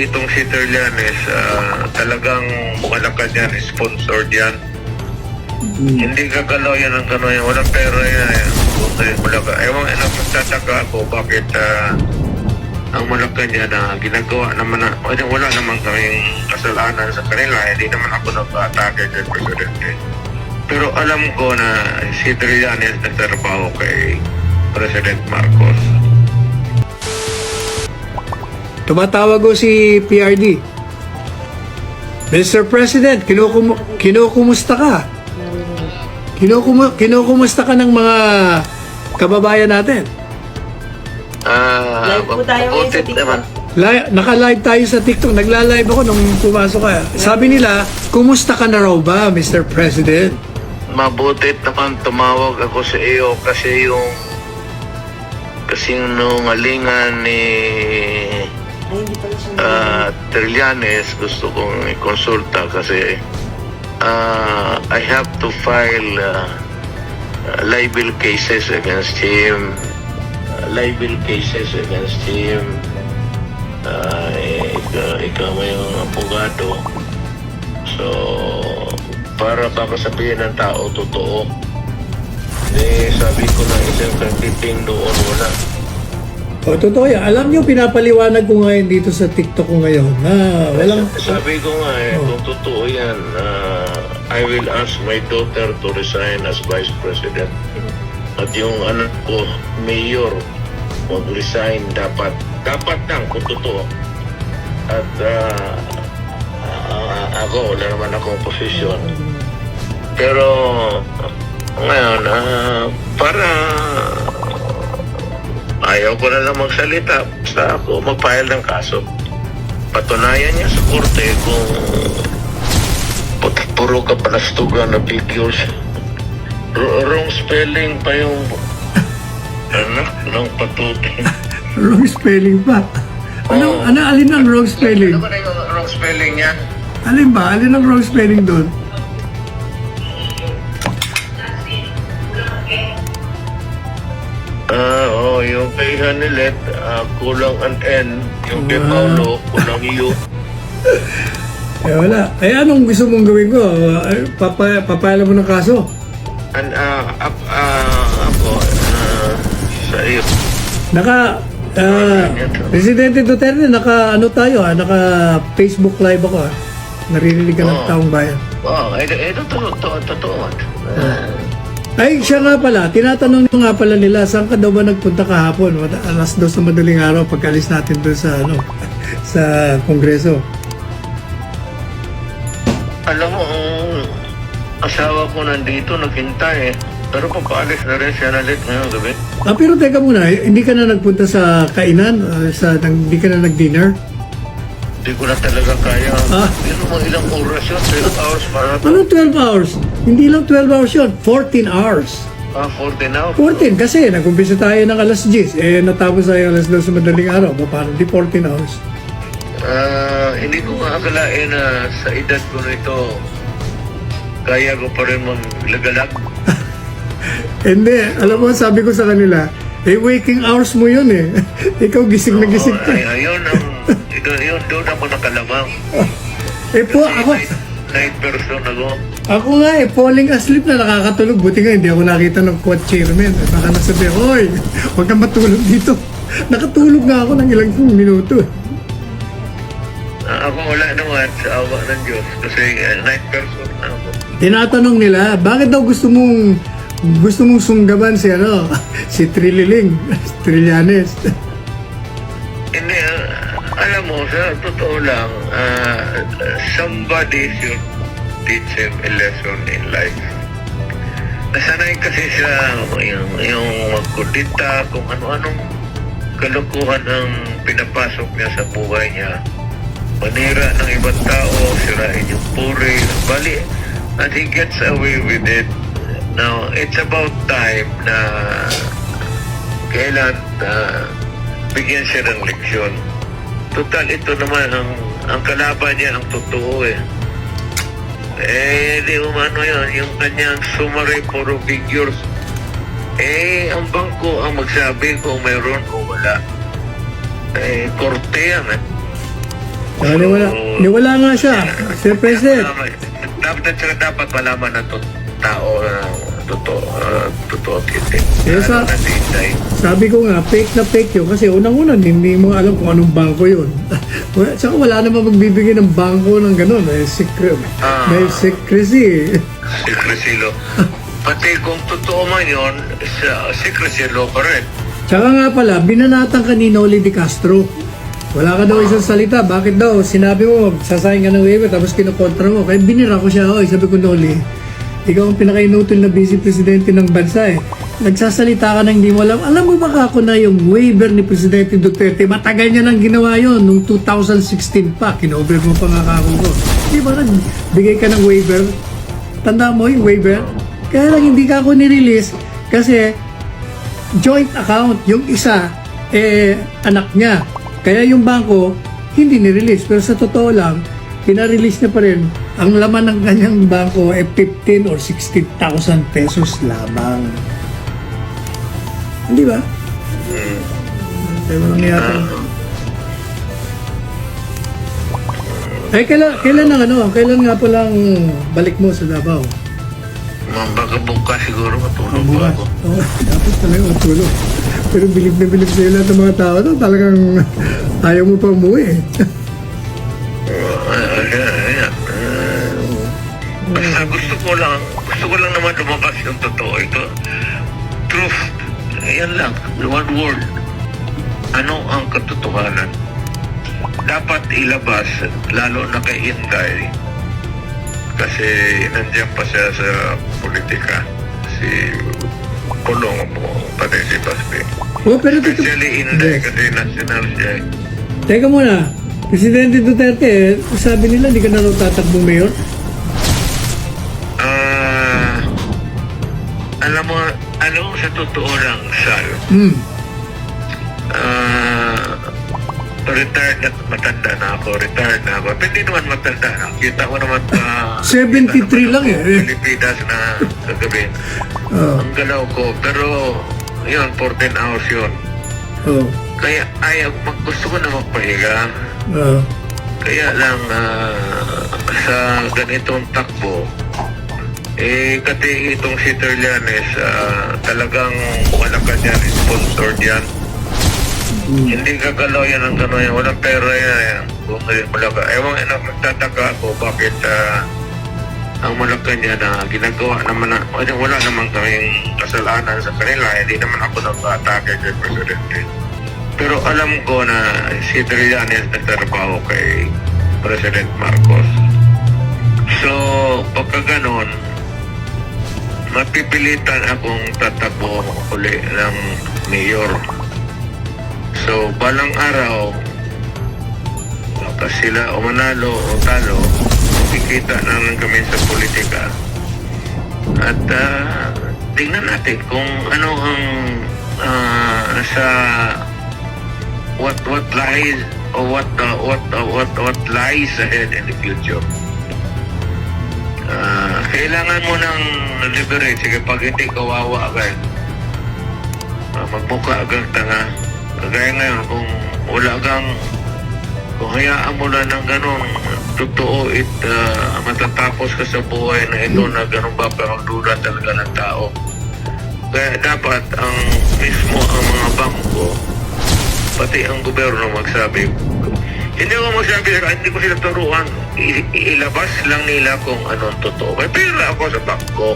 Itong si Terlianes, ah, talagang malakad yan, sponsored yan. Hindi gagalaw yan ang gano'n yan. Walang pera yan. eh. Puta yung malaka. Ewan, eh, nagtataka ako bakit ah, ang malaka niya na ginagawa naman na, wala, wala naman kaming kasalanan sa kanila. Hindi naman ako nag-atake kay Presidente. Pero alam ko na si Trillanes nagtrabaho kay President Marcos. Tumatawag ko si PRD. Mr. President, kinukum kinukumusta ka? Kinukum kinukumusta ka ng mga kababayan natin? Ah, Live po tayo ngayon sa TikTok. naka-live tayo sa TikTok. Nagla-live ako nung pumasok ka. Sabi nila, kumusta ka na raw ba, Mr. President? Mabutit naman tumawag ako sa iyo kasi yung kasi nung alingan ni Ay, siya ah, Trillanes gusto kong ikonsulta kasi ah, I have to file ah, libel cases against him. Ah, libel cases against him. Eh, ikaw, ikaw mo yung abogado? So para baka sabihin ng tao totoo. Eh sabi ko na isang kantiting doon wala O, totoo yan. Alam niyo, pinapaliwanag ko ngayon dito sa TikTok ko ngayon na walang... Sabi ko nga eh, Oh. kung totoo yan, ah, I will ask my daughter to resign as vice president. At yung anak ko, mayor, mag-resign dapat. Dapat lang kung totoo. At ah, ah, ako, wala naman akong posisyon. Pero ngayon, ah, para ayaw ko na lang magsalita. Basta ako mag-file ng kaso patunayan niya sa korte kung pu- puro ka palastugan na figures. R- wrong spelling pa yung anak ng patutin. Wrong spelling pa. Ano, Oo. ano, alin ang wrong spelling? Ano ba na yung wrong spelling niya? Alin ba? Alin ang wrong spelling doon? Ah, oh, yung kay Hanilet, ah, kulang an N. Yung kay Ah. Paulo, kulang U. Eh wala. Eh anong gusto mong gawin ko? Eh, Papa, papayala mo ng kaso? An, ah, ap, ah, ako, ah, sa iyo. Naka, ah, Presidente Duterte, naka ano tayo ah, naka Facebook live ako ah. Naririnig ka ng Oo. taong bayan. Wow, eh, eh, totoo, totoo, totoo. Ah, Ay, siya nga pala, tinatanong nga pala nila, saan ka daw ba nagpunta kahapon? Alas dos na madaling araw, pagkalis natin doon sa, ano, sa kongreso. Alam mo, ang asawa ko nandito, naghintay eh. Pero papaalis na rin siya nalit ngayong gabi. Ah, pero teka muna, hindi ka na nagpunta sa kainan? Ah, sa, hindi ka na nag-dinner? Hindi ko na talaga kaya. Ah. Pero mo ilang oras yun, 12 hours para. Ano 12 hours? Hindi lang 12 hours yun, 14 hours. Ah, 14 now. 14 kasi nag-umpisa tayo ng alas 10, eh natapos tayo alas 2 sa madaling araw, pa- paano di 14 hours? Ah, hindi ko nga akalain na sa edad ko nito, kaya ko pa rin maglagalag. Hindi, alam mo, sabi ko sa kanila, eh waking hours mo yun eh. Ikaw gising na gising ka. ay, ayun, ang, ito, yun, doon ako nakalamang. Eh po, ako, Night, night person ako. ako nga eh, falling asleep na nakakatulog. Buti nga, hindi ako nakita ng quad chairman. Eh, baka nasabi, hoy, huwag kang matulog dito. Nakatulog nga ako ng ilang minuto. Ah, ako wala naman sa awa ng Diyos kasi ah, night person na ako. Tinatanong nila, bakit daw gusto mong gusto mong sunggaban si ano, si Trililing, Trillanes. Alam mo, sa totoo lang, ah, somebody should teach him a lesson in life. Nasanay kasi siya yung, yung magkudita, kung ano-anong kalukuhan ang pinapasok niya sa buhay niya. Manira ng ibang tao, sirain yung puri, bali, and he gets away with it. Now, it's about time na kailan ah, bigyan siya ng leksyon. Total, ito naman ang, ang kalaban niya, ang totoo eh. Eh, di umano yun, yung kanyang summary puro figures. Eh, ang bangko ang magsabi kung mayroon o wala. Eh, korte yan eh. Saka niwala, niwala nga siya, Sir President. Dapat at saka dapat malaman ng to- tao na totoo, uh, totoo at hindi. Yes, naghihintay? Sabi ko nga, fake na fake yun. Kasi unang-una, hindi mo alam kung anong bangko yun. Tsaka wala naman magbibigay ng bangko ng gano'n. May, secret, Ah. may secrecy. Secrecy law. Pati kung totoo man yun, sa secrecy law pa rin. Tsaka nga pala, binanatan ka ni Noli Di Castro. Wala ka daw isang salita. Bakit daw? Sinabi mo, sasayang ka ng waiver, tapos kinukontra mo. Kaya binira ko siya. Oy, sabi ko, Noli, ikaw ang pinaka-inutil na vice presidente ng bansa eh. Nagsasalita ka na hindi mo alam. Alam mo ba kako na yung waiver ni Presidente Duterte, matagal niya nang ginawa yon nung 2016 pa. Kinover mo pa nga kako ko. Di ba nagbigay ka ng waiver? Tanda mo yung waiver? Kaya lang hindi ka ako nirelease kasi joint account. Yung isa, eh, anak niya. Kaya yung bangko, hindi ni-release. Pero sa totoo lang, pina-release niya pa rin. Ang laman ng kanyang bangko ay 15 or 16,000 pesos lamang. Hindi ba? Walang yata. Eh, kailan, kailan ang ano? Kailan nga palang balik mo sa Davao? Mga bukas siguro matulog Ang bukas. ako. Oo, dapat talaga matulog. Pero bilib na bilib sa'yo lahat ng mga tao to, talagang ayaw mo pa umuwi. eh. Ko lang, gusto ko lang naman lumabas yung totoo. Ito, truth. Yan lang. One word. Ano ang katotohanan? Dapat ilabas, lalo na kay Inday. Kasi nandiyan pa siya sa politika. Si Kulong mo, pati si Baspi. Oh, pero tito, Especially Inday Yes. kasi national siya. eh. Teka muna, Presidente Duterte, eh, sabi nila hindi ka na raw tatakbong mayor? Sa totoo lang, Sal, Hmm. ah, retired na, matanda na ako, retired na ako. Pero hindi naman matanda na. Kita ko naman pa... 73 lang eh. Pilipinas na kagabi. Oh, Ang galaw ko, pero yun, 14 hours yun. oh, Kaya ayaw, mag, gusto ko na magpahiga. oh. Kaya lang ah, sa ganitong takbo, eh, kasi itong si Terlianes, ah, talagang wala ka dyan, sponsored yan. Hindi gagalaw yan ang gano'n yan. Walang pera yan. yan. Kung eh, wala ka. Ewan, eh, nagtataka ako bakit ah, ang Malacanang na ginagawa naman na, wala, wala naman kaming kasalanan sa kanila. Hindi naman ako nag-atake kay Presidente. Pero alam ko na si Trillanes nagtrabaho kay President Marcos. So, pagka ganon, mapipilitan akong tatakbo uli ng mayor. So, balang araw, kasi sila o manalo o talo, makikita na lang kami sa politika. At ah, tingnan natin kung ano ang ah, sa what what lies or what uh, what uh, what what lies ahead in the future. Ah, kailangan mo ng liberate sige pag hindi kawawa ka uh, magbuka agad tanga kagaya ngayon kung wala kang kung hayaan mo lang ng ganun totoo it ah, matatapos ka sa buhay na ito na ganun ba pa magduda talaga ng tao. Kaya dapat ang mismo ang mga bangko pati ang gobyerno magsabi. Hindi ko magsabi hindi ko sila turuan ilabas lang nila kung anong totoo. May ako sa bangko